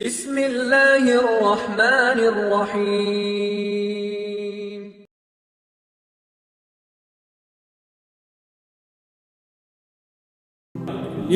بسم الله الرحمن الرحيم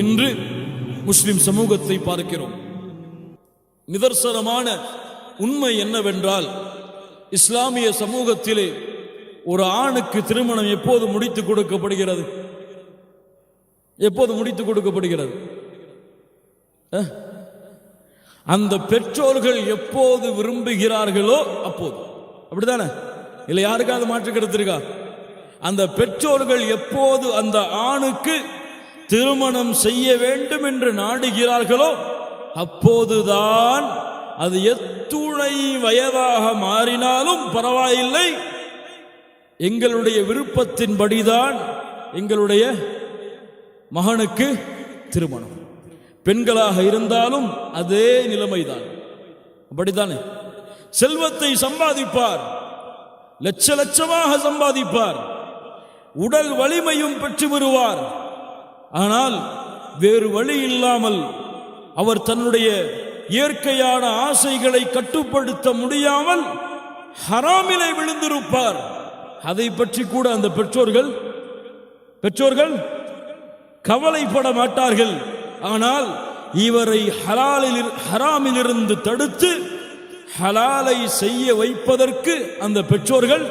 இன்று முஸ்லிம் சமூகத்தை பார்க்கிறோம் நிதர்சனமான உண்மை என்னவென்றால் இஸ்லாமிய சமூகத்திலே ஒரு ஆணுக்கு திருமணம் எப்போது முடித்து கொடுக்கப்படுகிறது எப்போது முடித்து கொடுக்கப்படுகிறது அஹ்? அந்த பெற்றோர்கள் எப்போது விரும்புகிறார்களோ அப்போது. அப்படிதானே இல்லை யாருக்காவது மாற்று கெடுத்திருக்கா அந்த பெற்றோர்கள் எப்போது அந்த ஆணுக்கு திருமணம் செய்ய வேண்டும் என்று நாடுகிறார்களோ அப்போதுதான் அது எத்துணை வயதாக மாறினாலும் பரவாயில்லை. எங்களுடைய விருப்பத்தின்படிதான் எங்களுடைய மகனுக்கு திருமணம். பெண்களாக இருந்தாலும் அதே நிலைமைதான். அப்படித்தானே? செல்வத்தை சம்பாதிப்பார். லட்ச லட்சமாக சம்பாதிப்பார். உடல் வலிமையும் பெற்று வருவார் ஆனால் வேறு வழி இல்லாமல் அவர் தன்னுடைய இயற்கையான ஆசைகளை கட்டுப்படுத்த முடியாமல் ஹராமிலை விழுந்திருப்பார். அதை பற்றி கூட அந்த பெற்றோர்கள் பெற்றோர்கள் கவலைப்பட மாட்டார்கள். ஆனால் இவரை ஹலாலில் ஹராமிலிருந்து தடுத்து ஹலாலை செய்ய வைப்பதற்கு அந்த பெற்றோர்கள்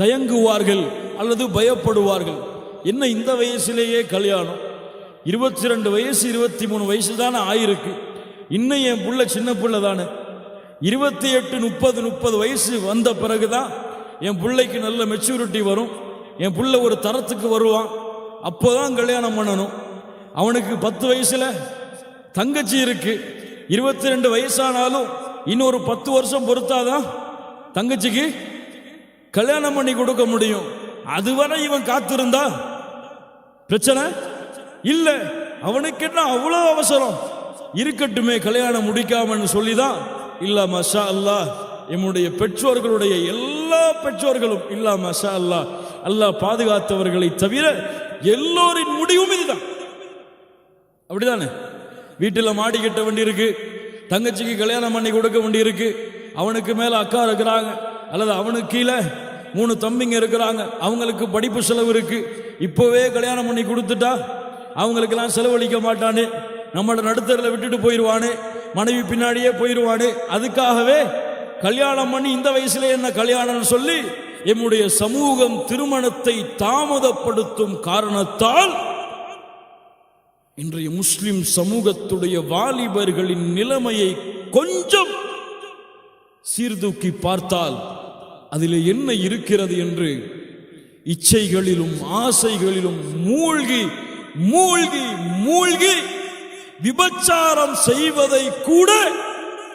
தயங்குவார்கள் அல்லது பயப்படுவார்கள். என்ன இந்த வயசிலேயே கல்யாணம்? இருபத்தி ரெண்டு வயசு இருபத்தி மூணு வயசு தானே ஆயிருக்கு. இன்னும் என் புள்ள சின்ன புள்ள தானே. இருபத்தி எட்டு முப்பது முப்பது வயசு வந்த பிறகுதான் என் பிள்ளைக்கு நல்ல மெச்சூரிட்டி வரும். என் புள்ள ஒரு தரத்துக்கு வருவான். அப்போதான் கல்யாணம் பண்ணணும். அவனுக்கு பத்து வயசுல தங்கச்சி இருக்கு. இருபத்தி ரெண்டு வயசானாலும் இன்னொரு பத்து வருஷம் பொறுத்தாதான் தங்கச்சிக்கு கல்யாணம் பண்ணி கொடுக்க முடியும். அதுவரை இவன் காத்திருந்தா பிரச்சனை இல்ல. அவனுக்கு என்ன அவ்வளவு அவசரம்? இருக்கட்டுமே கல்யாணம் முடிக்காமன்னு சொல்லிதான் இல்ல மஷா அல்லாஹ் என்னுடைய பெற்றோர்களுடைய எல்லா பெற்றோர்களும் இல்ல மஷா அல்லா அல்லாஹ் பாதுகாத்தவர்களை தவிர எல்லோரின் முடிவும் இதுதான். அப்படிதானே? வீட்டில் மாடி கட்ட வேண்டியிருக்கு தங்கச்சிக்கு கல்யாணம் பண்ணி கொடுக்க வேண்டியிருக்கு அவனுக்கு மேல அக்கா இருக்கிறாங்க. அல்லது அவனுக்கு கீழே மூணு தம்பிங்க இருக்கிறாங்க. அவங்களுக்கு படிப்பு செலவு இருக்கு. இப்போவே கல்யாணம் பண்ணி கொடுத்துட்டா அவங்களுக்கெல்லாம் செலவழிக்க மாட்டானே. நம்மளோட நடுத்தரில் விட்டுட்டு போயிடுவானே மனைவி பின்னாடியே போயிடுவானே அதுக்காகவே கல்யாணம் பண்ணி இந்த வயசுல என்ன கல்யாணம்னு சொல்லி எம்முடைய சமூகம் திருமணத்தை தாமதப்படுத்தும் காரணத்தால் இன்றைய முஸ்லிம் சமூகத்துடைய வாலிபர்களின் நிலைமையை கொஞ்சம் சீர்தூக்கி பார்த்தால் அதில் என்ன இருக்கிறது என்று இச்சைகளிலும் ஆசைகளிலும் மூழ்கி மூழ்கி மூழ்கி விபச்சாரம் செய்வதை கூட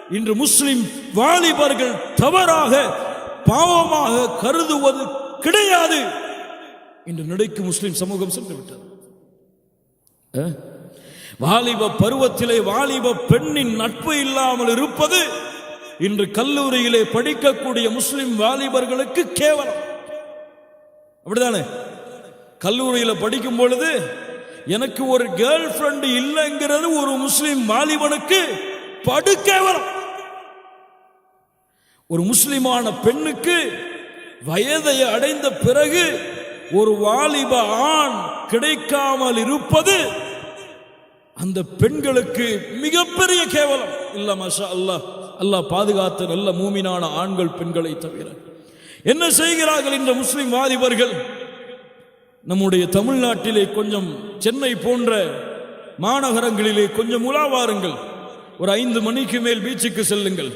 இன்று முஸ்லிம் வாலிபர்கள் தவறாக பாவமாக கருதுவது கிடையாது. இன்று நடைக்கு முஸ்லிம் சமூகம் சென்று விட்டது. வாலிப பருவத்திலே வாலிப பெண்ணின் நட்பு இல்லாமல் இருப்பது இன்று கல்லூரியிலே படிக்கக்கூடிய முஸ்லிம் வாலிபர்களுக்கு கேவலம். அப்படிதானே? கல்லூரியில படிக்கும் பொழுது எனக்கு ஒரு கேர்ள் ஃப்ரெண்டு இல்லைங்கிறது ஒரு முஸ்லிம் வாலிபனுக்கு படுக்கேவலம் ஒரு முஸ்லிமான பெண்ணுக்கு வயதை அடைந்த பிறகு ஒரு வாலிப ஆண் கிடைக்காமல் இருப்பது அந்த பெண்களுக்கு மிகப்பெரிய கேவலம். இல்ல மஷா அல்லாஹ் அல்லாஹ் பாதுகாத்த நல்ல மூமினான ஆண்கள் பெண்களை தவிர. என்ன செய்கிறார்கள் இந்த முஸ்லிம் வாலிபர்கள்? நம்முடைய தமிழ்நாட்டிலே கொஞ்சம் சென்னை போன்ற மாநகரங்களிலே கொஞ்சம் உலாவாருங்கள் ஒரு ஐந்து மணிக்கு மேல் பீச்சுக்கு செல்லுங்கள்.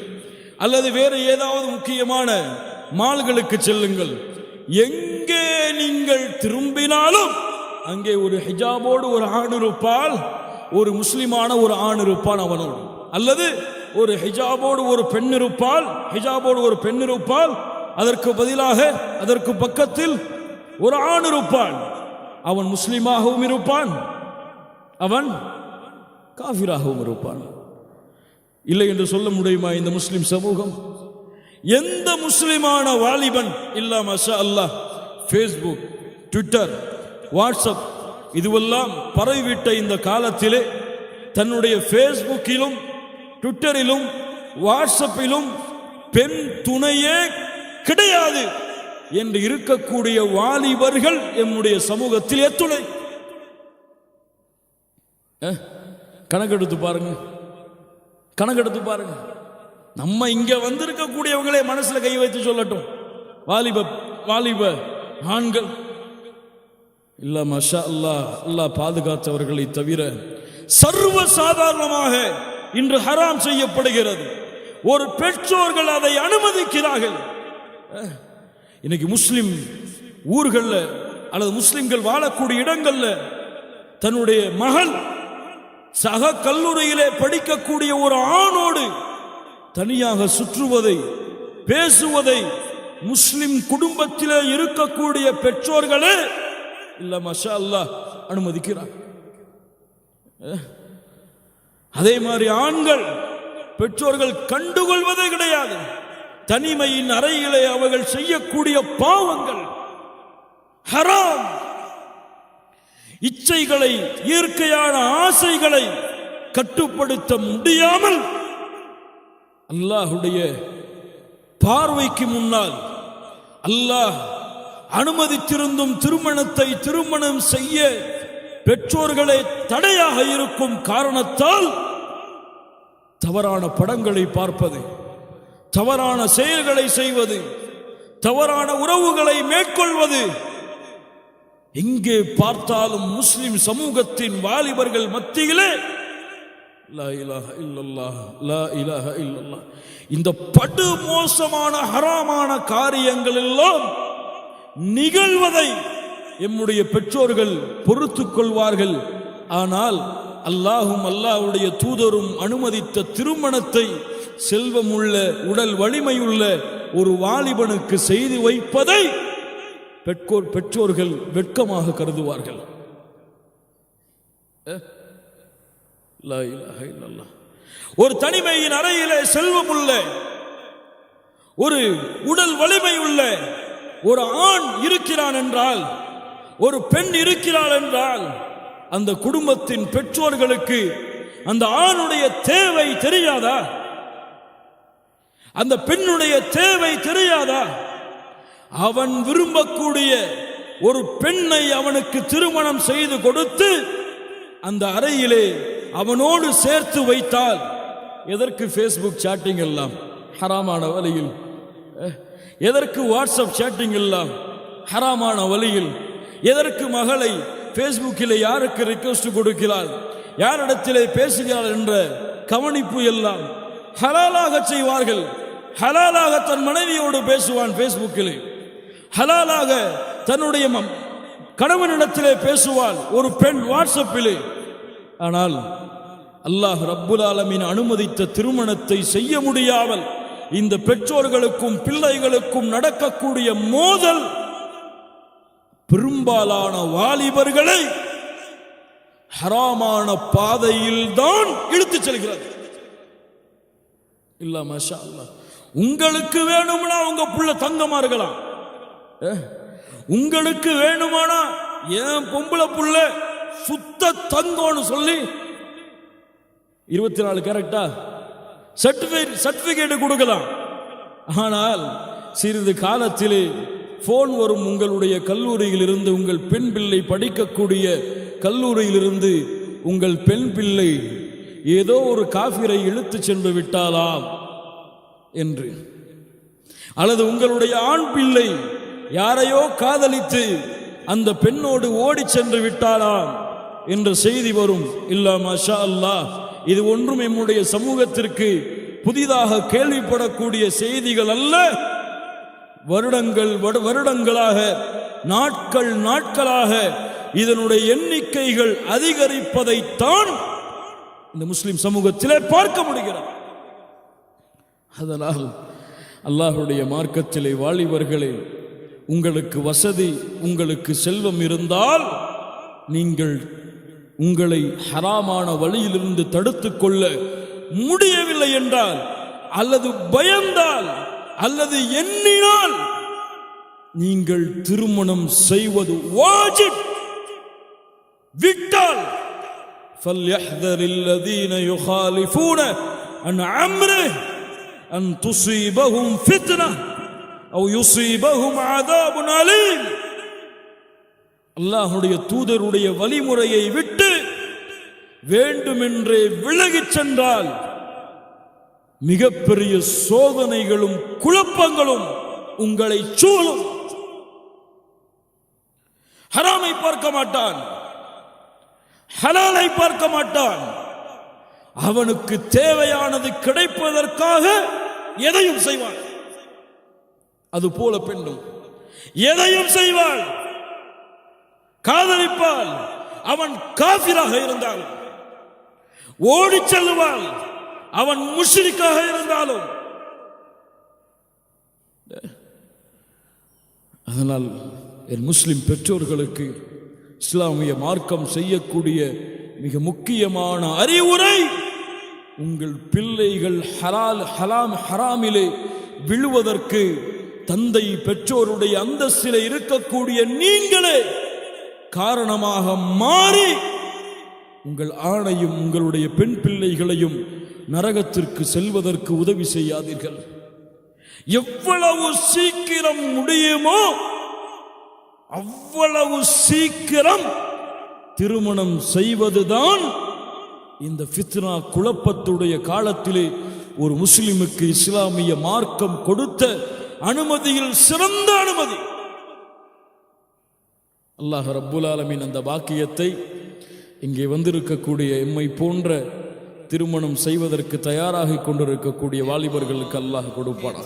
அல்லது வேறு ஏதாவது முக்கியமான மால்களுக்கு செல்லுங்கள். எங்கே நீங்கள் திரும்பினாலும் அங்கே ஒரு ஹிஜாபோடு ஒரு ஆண் இருப்பால் ஒரு முஸ்லிமான ஒரு ஆண் இருப்பான் அவனோடு. அல்லது ஒரு ஹிஜாபோடு ஒரு பெண் இருப்பால் ஹிஜாபோடு ஒரு பெண் இருப்பால் அதற்கு பதிலாக அதற்கு பக்கத்தில் ஒரு ஆண் இருப்பான் அவன் முஸ்லீமாகவும் இருப்பான் அவன் காஃபிராகவும் இருப்பான். இல்லை என்று சொல்ல முடியுமா இந்த முஸ்லிம் சமூகம்? எந்த முஸ்லிமான வாலிபன்? இல்லாம அல்லாஹ் ஃபேஸ்புக் ட்விட்டர் வாட்ஸ்அப் இதுவெல்லாம் பரவிவிட்ட இந்த காலத்திலே தன்னுடைய ஃபேஸ்புக்கிலும் ட்விட்டரிலும் வாட்ஸ்அப்பிலும் பெண் துணையே கிடையாது என்று இருக்கக்கூடிய வாலிபர்கள் என்னுடைய சமூகத்தில் எத்துணை. கணக்கெடுத்து பாருங்க. கணக்கெடுத்து பாருங்க. நம்ம இங்க வந்திருக்கக்கூடியவங்களே மனசுல கை வைத்து சொல்லட்டும். வாலிப வாலிப ஆண்கள் இல்ல மஷா அல்லாஹ் அல்லாஹ் பாதுகாத்தவர்களை தவிர சர்வ சாதாரணமாக இன்று ஹராம் செய்யப்படுகிறது. ஒரு பெற்றோர்கள் அதை அனுமதிக்கிறார்கள். இன்னைக்கு முஸ்லிம் ஊர்களில் அல்லது முஸ்லிம்கள் வாழக்கூடிய இடங்கள்ல தன்னுடைய மகள் சக கல்லூரியிலே படிக்கக்கூடிய ஒரு ஆணோடு தனியாக சுற்றுவதை பேசுவதை முஸ்லிம் குடும்பத்திலே இருக்கக்கூடிய பெற்றோர்களே இல்ல மஷா அல்லாஹ் அனுமதிக்கிறான் அதே மாதிரி ஆண்கள் பெற்றோர்கள் கண்டுகொள்வதே கிடையாது. தனிமையின் அறையிலே அவர்கள் செய்யக்கூடிய பாவங்கள் ஹராம். இச்சைகளை இயற்கையான ஆசைகளை கட்டுப்படுத்த முடியாமல் அல்லாஹுடைய பார்வைக்கு முன்னால் அல்லாஹ் அனுமதித்திருந்தும் திருமணத்தை திருமணம் செய்ய பெற்றோர்களே தடையாக இருக்கும் காரணத்தால் தவறான படங்களை பார்ப்பது தவறான செயல்களை செய்வது தவறான உறவுகளை மேற்கொள்வது. எங்கே பார்த்தாலும் முஸ்லிம் சமூகத்தின் வாலிபர்கள் மத்தியிலே லா லா இந்த படு மோசமான ஹராமான காரியங்கள் எல்லாம் நிகழ்வதை எம்முடைய பெற்றோர்கள் பொறுத்து கொள்வார்கள். ஆனால் அல்லாஹும் அல்லாஹுடைய தூதரும் அனுமதித்த திருமணத்தை செல்வமுள்ள உடல் வலிமையுள்ள ஒரு வாலிபனுக்கு செய்து வைப்பதை பெற்றோர் பெற்றோர்கள் வெட்கமாக கருதுவார்கள். லா ஒரு தனிமையின் அறையிலே செல்வமுள்ள ஒரு உடல் வலிமை உள்ள ஒரு ஆண் இருக்கிறான் என்றால் ஒரு பெண் இருக்கிறாள் என்றால் அந்த குடும்பத்தின் பெற்றோர்களுக்கு அந்த ஆணுடைய தேவை தெரியாதா? அந்த பெண்ணுடைய தேவை தெரியாதா? அவன் விரும்பக்கூடிய ஒரு பெண்ணை அவனுக்கு திருமணம் செய்து கொடுத்து அந்த அறையிலே அவனோடு சேர்த்து வைத்தால் எதற்கு ஃபேஸ்புக் சாட்டிங் எல்லாம்? ஹராமான வழியில் எதற்கு வாட்ஸ்அப் சேட்டிங் எல்லாம் ஹராமான வழியில்? எதற்கு மகளை ஃபேஸ்புக்கில் யாருக்கு ரிக்வெஸ்ட் கொடுக்கிறாள்? யாரிடத்திலே பேசுகிறாள் என்ற கவனிப்பு எல்லாம் ஹலாலாக செய்வார்கள். ஹலாலாக தன் மனைவியோடு பேசுவான் ஃபேஸ்புக்கிலே ஹலாலாக தன்னுடைய மம்- கணவனிடத்திலே பேசுவாள் ஒரு பெண் வாட்ஸ்அப்பிலே. ஆனால் அல்லாஹ் ரப்புல் ஆலமின் அனுமதித்த திருமணத்தை செய்ய முடியாமல் இந்த பெற்றோர்களுக்கும் பிள்ளைகளுக்கும் நடக்கக்கூடிய மோதல் பெரும்பாலான வாலிபர்களை ஹராமான பாதையில் தான் இழுத்துச் செல்கிறது. இல்ல மஷா அல்லாஹ் உங்களுக்கு வேணும்னா உங்க புள்ள தங்கமா இருக்கலாம். உங்களுக்கு வேணுமானா ஏன் பொம்பளை புள்ள சுத்த தங்கம்னு சொல்லி இருபத்தி நாலு கரெக்டா சர்டிஃபிகேட் சர்டிஃபிகேட் கொடுக்கலாம். ஆனால் சிறிது காலத்திலே ஃபோன் வரும் உங்களுடைய கல்லூரியிலிருந்து உங்கள் பெண் பிள்ளை படிக்கக்கூடிய கல்லூரியிலிருந்து உங்கள் பெண் பிள்ளை ஏதோ ஒரு காஃபிரை இழுத்துச் சென்று விட்டாலாம் என்று. அல்லது உங்களுடைய ஆண் பிள்ளை யாரையோ காதலித்து அந்த பெண்ணோடு ஓடிச் சென்று விட்டாளாம் என்ற செய்தி வரும். இல்லா மஷா அல்லாஹ். இது ஒன்றும் எம்முடைய சமூகத்திற்கு புதிதாக கேள்விப்படக்கூடிய செய்திகள் அல்ல. வருடங்கள் வருடங்களாக நாட்கள் நாட்களாக இதனுடைய எண்ணிக்கைகள் அதிகரிப்பதைத்தான் இந்த முஸ்லிம் சமூகத்திலே பார்க்க முடிகிறது. அதனால் அல்லாஹுடைய மார்க்கத்திலே வாலிபர்களே உங்களுக்கு வசதி உங்களுக்கு செல்வம் இருந்தால் நீங்கள் உங்களை ஹராமான வழியிலிருந்து தடுத்துக் கொள்ள முடியவில்லை என்றால் அல்லது பயந்தால் அல்லது எண்ணினால் நீங்கள் திருமணம் செய்வது வாஜிப் விட்டால் فليحذر الذين يخالفون عن عمره أن تصيبهم فتنة أو يصيبهم عذاب أليم அல்லாஹுடைய தூதருடைய வழிமுறையை விட்டு வேண்டுமென்றே விலகிச் சென்றால் மிகப்பெரிய சோதனைகளும் குழப்பங்களும் உங்களை சூழும். ஹராமை பார்க்க மாட்டான். ஹலாலை பார்க்க மாட்டான். அவனுக்கு தேவையானது கிடைப்பதற்காக எதையும் செய்வான். அது போல பெண்ணும் எதையும் செய்வாள். காதலிப்பால் அவன் காபிராக இருந்தாலும் ஓடி செல்லுவாள் அவன் முஷ்ரிக்காக இருந்தாலும். அதனால் என் முஸ்லிம் பெற்றோர்களுக்கு இஸ்லாமிய மார்க்கம் செய்யக்கூடிய மிக முக்கியமான அறிவுரை உங்கள் பிள்ளைகள் ஹலால் ஹலாம் ஹராமிலே விழுவதற்கு தந்தை பெற்றோருடைய அந்தஸ்திலே இருக்கக்கூடிய நீங்களே காரணமாக மாறி உங்கள் ஆணையும் உங்களுடைய பெண் பிள்ளைகளையும் நரகத்திற்கு செல்வதற்கு உதவி செய்யாதீர்கள். எவ்வளவு சீக்கிரம் முடியுமோ அவ்வளவு சீக்கிரம் திருமணம் செய்வதுதான் இந்த ஃபித்னா குழப்பத்துடைய காலத்திலே ஒரு முஸ்லிமுக்கு இஸ்லாமிய மார்க்கம் கொடுத்த அனுமதியில் சிறந்த அனுமதி. அல்லாஹ் ரப்புல் ஆலமின் அந்த பாக்கியத்தை இங்கே வந்திருக்கக்கூடிய எம்மை போன்ற திருமணம் செய்வதற்கு தயாராகி கொண்டிருக்கக்கூடிய வாலிபர்களுக்கு அல்லாஹ் கொடுப்பானா